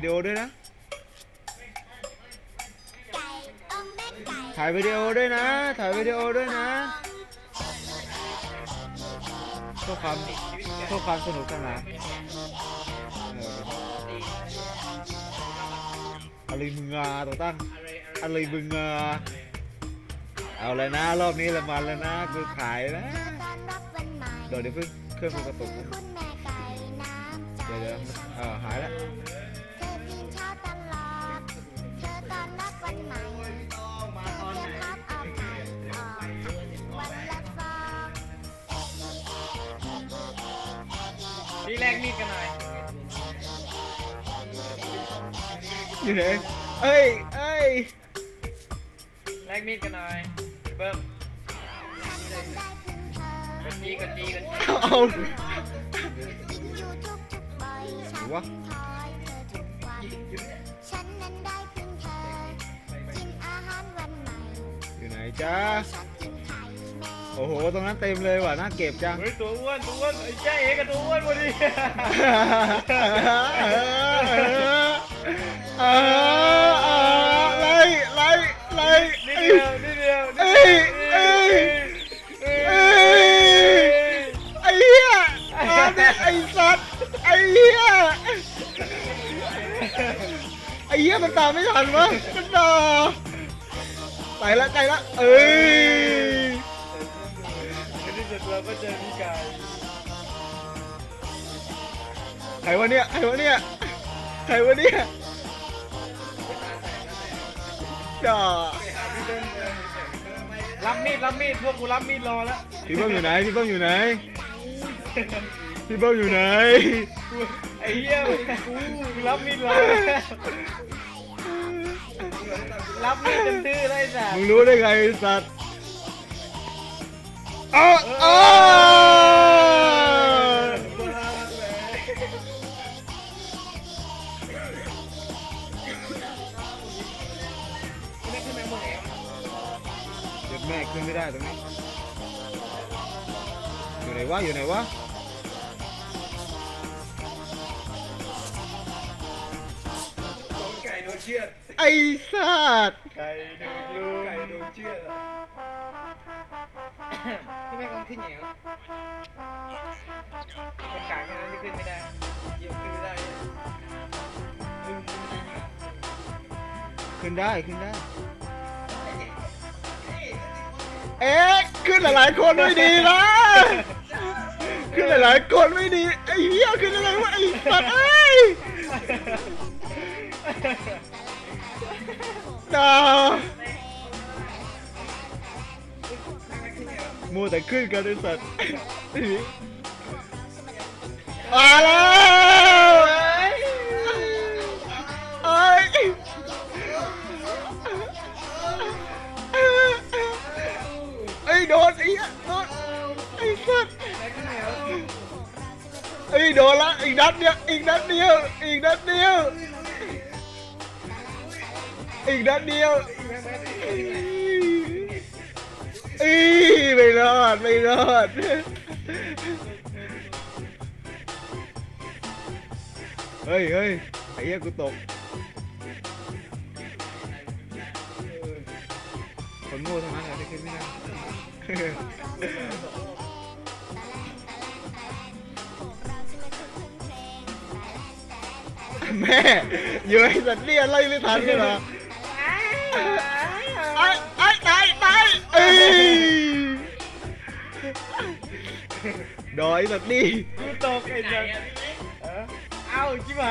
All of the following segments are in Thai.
วิดีโอด้วยนะ ถ่ายวิดีโอด้วยนะ ถ่ายวิดีโอด้วยนะเพื่อความเพื่อความสนุกสนานเอออะไรมึงงาตัวตั้งอะไรมึงงาเอาเลยนะ รอบนี้ละมันแล้วนะกูขายนะเดี๋ยวเดี๋ยวเพิ่งเครื่องกูกระตุกคุณแม่ไก่น้ำใจเดี๋ยวเดี๋ยวเออหายแล้ว พี่แรกมีดกันหน่อยอยู่ไหนเอ้ยเอ้ยแรกมีดกันหน่อยเบิ้มฉันได้พึ่งเธอกดจีกดจีกดจีเอาอยู่ทุกทุกๆบ่อยฉันคอยเอทุกวันฉันนั้นได้พึ่งเอาหารวันใหม่อยู่ไหนจ้า โอ้โห ตรงนั้นเต็มเลยว่ะ น่าเก็บจัง เฮ้ยตัวอ้วนตัวอ้วนไอ้เจ๊เอ๋กับตัวอ้วนพอดีไล่ไล่ไล่นิดเดียวนิดเดียวเอ้ยเอ้ยเอ้ยไอ้เหี้ยมาดิไอ้สัตว์ไอ้เหี้ยไอ้เหี้ยมันตามไม่ทันวะมันด่าไปละไกลละเอ้ยในที่สุด เราก็เจอพี่ไก่ใครวะเนี่ยใครวะเนี่ยใครวะเนี่ยด่ารับมีดรับมีดพวกกูรับมีดรอแล้วพี่เบิ้มอยู่ไหนพี่เบิ้มอยู่ไหนพี่เบิ้มอยู่ไหนกูไอ้เหี้ยกูกูรับมีดรอแล้วรับมีดจนดื้อเลยจ้ะมึงรู้ได้ไงไอ้สัตว์ อาอาเดี๋ยวแม่ขึ้นไม่ได้ตรงนี้ อยู่ไหนวะ อยู่ไหนวะไก่โดนเชือดไอ้สัตว์ไก่โดนลูกไก่โดนเชือด ที่แม่งมันขึ้นอย่างนี้เป็นกลางแค่นั้นที่ขึ้นไม่ได้เหยียบขึ้นไม่ได้ดึงขึ้นได้ขึ้นได้ เอ๊ะขึ้นหลายๆคนไม่ดีนะ ขึ้นหลายๆคนไม่ดีไอ้เหี้ยขึ้นอะไรวะไอ้สัตว์เอ้ยด่ มัวแต่ขึ้นกันไอ้สัตว์มาแล้วเอ้ยไอ้ยโดนไอ้เหี้ยโดนไอ้สัตว์ไอ้ยโดนละอีกนัดเดียวอีกนัดเดียวอีกนัดเดียวอีกนัดเดียว อีไม่รอด ไม่รอด เฮ้ยเฮ้ยไอ้เหี้ยกูตก คนโง่ทั้งนั้นเลยที่ขึ้นไม่ได้แม่อยู่ไอ้สัตว์เนี่ยไล่ไม่ทันเลยเหรอายเอ้ยดอยสัตว์นี่กูตกไอ้เจ้าเออเอ้าชิบ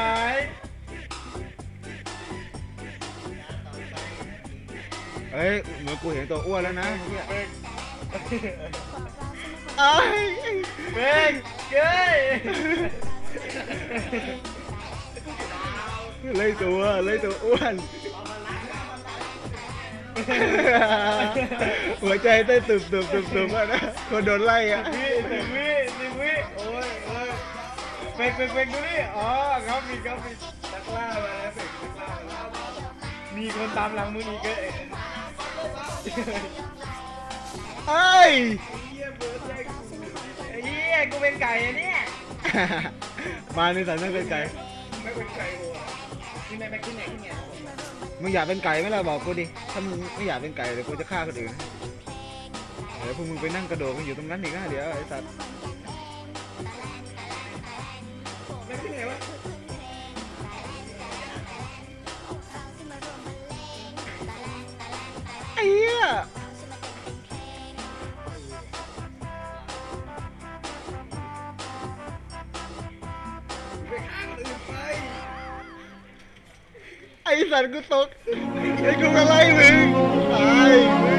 หายเฮ้ยเหมือนกูเห็นตัวอ้วนแล้วนะเหี้ยเบรกไอ้เบรกเก้ยไล่ตัวไล่ตัวอ้วนหัวใจเต้นตุบตุบตุบตุบอะนะคนโดนไล่อะวิสิบวิสิบวิโอ้ยโอ้ยเบรกเบรกเบรกดูนี่อ๋อเขามีเขามีนักล่ามาแล้วเบรกนักล่ามาแล้วมีคนตามหลังมึงอีกเอ้ยเอ้ยไอ้เหี้ยกูเป็นไก่อะเนี่ยมาในสันนั่นเป็นไก่ไม่เป็นไก่หัวขึ้นไหนไปขึ้นไหนขึ้นไหน มึงอยากเป็นไก่ไหมล่ะบอกกูดิ ถ้ามึงไม่อยากเป็นไก่เดี๋ยวกูจะฆ่าคนอื่นเดี๋ยวพวกมึงไปนั่งกระโดดกันอยู่ตรงนั้นอีกนะเดี๋ยวไอ้สัตว์ สัตว์กูตกไอ้กูมาไล่มึงตายมึง